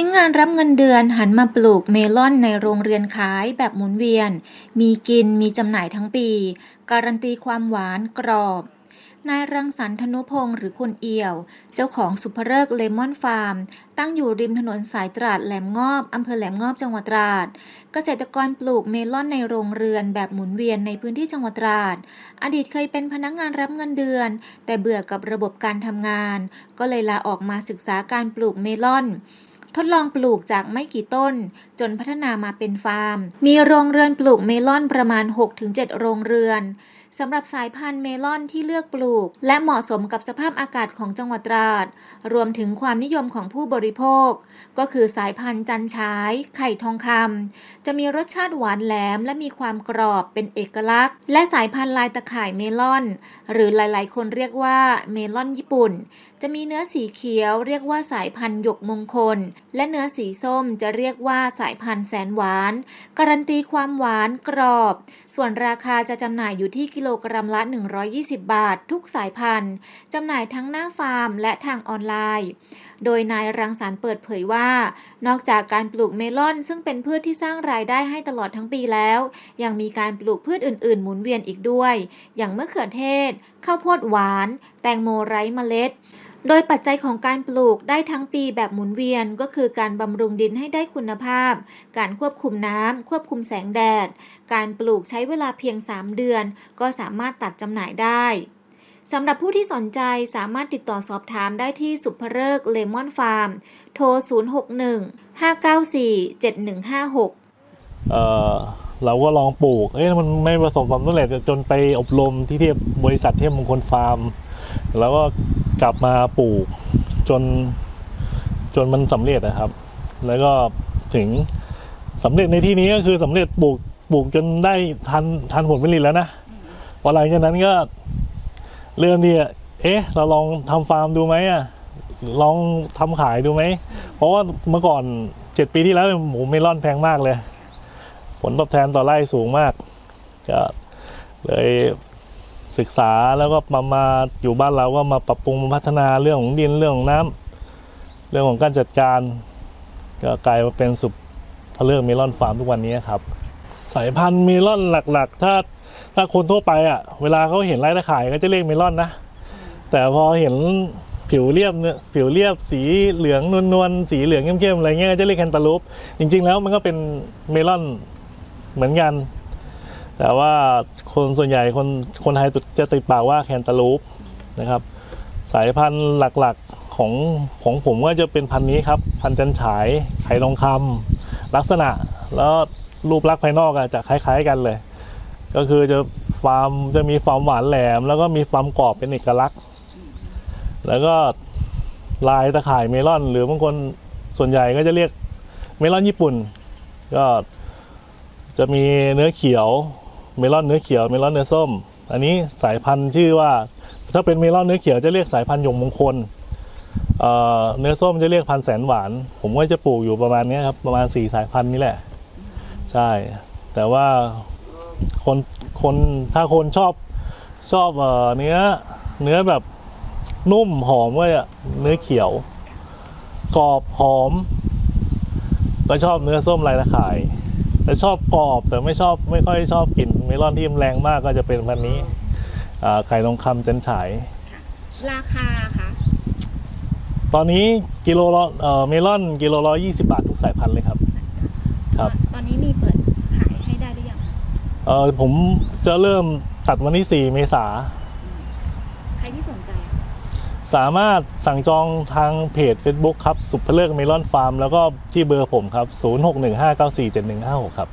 ทิ้งงานรับเงินเดือนหันมาปลูกเมลอนในโรงเรือนขายแบบหมุนเวียน มีกินมีจำหน่ายทั้งปี การันตีความหวานกรอบ นายรังสรรค์ธนุพงศ์หรือคุณเอี่ยว เจ้าของสุภเริกเลมอนฟาร์ม ตั้งอยู่ริมถนนสายตราดแหลมงอบอำเภอแหลมงอบจังหวัดตราด เกษตรกรปลูกเมลอนในโรงเรือนแบบหมุนเวียนในพื้นที่จังหวัดตราด อดีตเคยเป็นพนักงานรับเงินเดือน แต่เบื่อกับระบบการทำงาน ก็เลยลาออกมาศึกษาการปลูกเมลอน ทดลองปลูกจากไม่กี่ต้น จนพัฒนามาเป็นฟาร์ม มีโรงเรือนปลูกเมลอนประมาณ 6-7 โรงเรือนสำหรับสายพันธุ์เมลอนที่เลือกปลูก และเหมาะสมกับสภาพอากาศของจังหวัดตราด รวมถึงความนิยมของผู้บริโภค ก็คือสายพันธุ์จันฉาย ไข่ทองคำจะมีรสชาติหวานแหลม และมีความกรอบเป็นเอกลักษณ์ และสายพันธุ์ลายตะข่ายเมลอน หรือหลาย ๆ คนเรียกว่าเมลอนญี่ปุ่น จะมีเนื้อสีเขียวเรียกว่าสายพันธุ์หยกมงคล และเนื้อสีส้มจะเรียกว่าสายพันธุ์แสนหวาน การันตีความหวานกรอบ ส่วนราคาจะจำหน่ายอยู่ที่กิโลกรัมละ 120 บาท ทุกสายพันธุ์จำหน่ายทั้งหน้าฟาร์มและทางออนไลน์ โดยนายรังสรรค์เปิดเผยว่า นอกจากการปลูกเมลอน ซึ่งเป็นพืชที่สร้างรายได้ให้ตลอดทั้งปีแล้ว ยังมีการปลูกพืชอื่น ๆ หมุนเวียนอีกด้วย อย่างมะเขือเทศ ข้าวโพดหวาน แตงโมไร้เมล็ด โดยปัจจัยของการปลูกได้ทั้งปีแบบหมุนเวียนก็คือการบำรุงดินให้ได้คุณภาพ การควบคุมน้ำควบคุมแสงแดด การปลูกใช้เวลาเพียง 3 เดือน ก็สามารถตัดจำหน่ายได้สำหรับผู้ที่สนใจสามารถติดต่อสอบถามได้ที่สุภเริกเลมอนฟาร์ม โทร 061 594 7156 เอ่อ เราก็ลองปลูก เอ้ยมันไม่ประสบความสำเร็จจนไปอบรมที่เทียบบริษัทเทพมงคลฟาร์ม แล้วก็ กลับมาปลูกจนจนมันสำเร็จนะครับ แล้วก็ถึงสำเร็จในที่นี้ก็คือสำเร็จปลูกปลูกจนได้ทันทันผลผลิตแล้วนะพอหลังจากนั้นก็เริ่มที่เอ๊ะ เราลองทำฟาร์มดูไหมอะลองทำขายดูไหม เพราะว่าเมื่อก่อนเจ็ดปีที่แล้วหมูเมลอนแพงมากเลย ผลตอบแทนต่อไร่สูงมากก็เลย ศึกษาแล้วก็มามาอยู่บ้านเราก็มาปรับปรุงพัฒนาเรื่องของดินเรื่องของน้ำเรื่องของการจัดการ ก็กลายมาเป็นสุพเลือกเมลอนฟาร์มทุกวันนี้ครับ สายพันธุ์เมลอนหลักๆ ถ้าถ้าคนทั่วไปอะ เวลาเขาเห็นไร่ตะขายก็จะเรียกเมลอนนะ แต่พอเห็นผิวเรียบเนี่ยผิวเรียบสีเหลืองนวลๆสีเหลืองเข้มๆอะไรเงี้ยจะเรียกแคนตาลูปจริง ๆ แล้วมันก็เป็นเมลอนเหมือนกัน แต่ว่าคนส่วนใหญ่คนคนไทยจะติดปากว่าแคนตาลูปนะครับ สายพันธุ์หลักๆของของผมก็จะเป็นพันธุ์นี้ครับ พันธุ์จันฉายไข่ทองคำลักษณะแล้วรูปลักษณ์ภายนอกอะจะคล้ายๆกันเลย ก็คือจะฟาร์มจะมีความหวานแหลม แล้วก็มีความกรอบเป็นเอกลักษณ์ แล้วก็ลายตะข่ายเมลอน หรือบางคนส่วนใหญ่ก็จะเรียกเมลอนญี่ปุ่น ก็จะมีเนื้อเขียว เมลอนเนื้อเขียวเมลอนเนื้อส้ม อันนี้สายพันธุ์ชื่อว่า ถ้าเป็นเมลอนเนื้อเขียวจะเรียกสายพันธุ์ยงมงคลเเนื้อส้มจะเรียกพันธุ์แสนหวาน ผมก็จะปลูกอยู่ประมาณนี้ครับประมาณสี่สายพันธุ์นี่แหละ ใช่ แต่ว่าคนคนถ้าคนชอบชอบเอ่อเนื้อเนื้อแบบนุ่มหอมก็จะเนื้อเขียวกรอบหอม ก็ชอบเนื้อส้มลายตะข่าย แต่ชอบกรอบแต่ไม่ชอบไม่ค่อยชอบกลิ่นเมลอนที่มันแรงมากก็จะเป็นพันนี้อ่าไข่ทองคำจันฉาย ราคาค่ะตอนนี้กิโลละเอ่อเมลอนกิโลละยี่สิบาททุกสายพันธุ์เลยครับ ครับ ตอนนี้มีเปิดขายให้ได้หรือยังเออผมจะเริ่มตัดวันที่ 4 เมษา ใครที่สนใจอะ สามารถสั่งจองทางเพจ Facebook ครับ สุภเลิกเมลอนฟาร์ม แล้วก็ที่เบอร์ผมครับ 0615947156 ครับ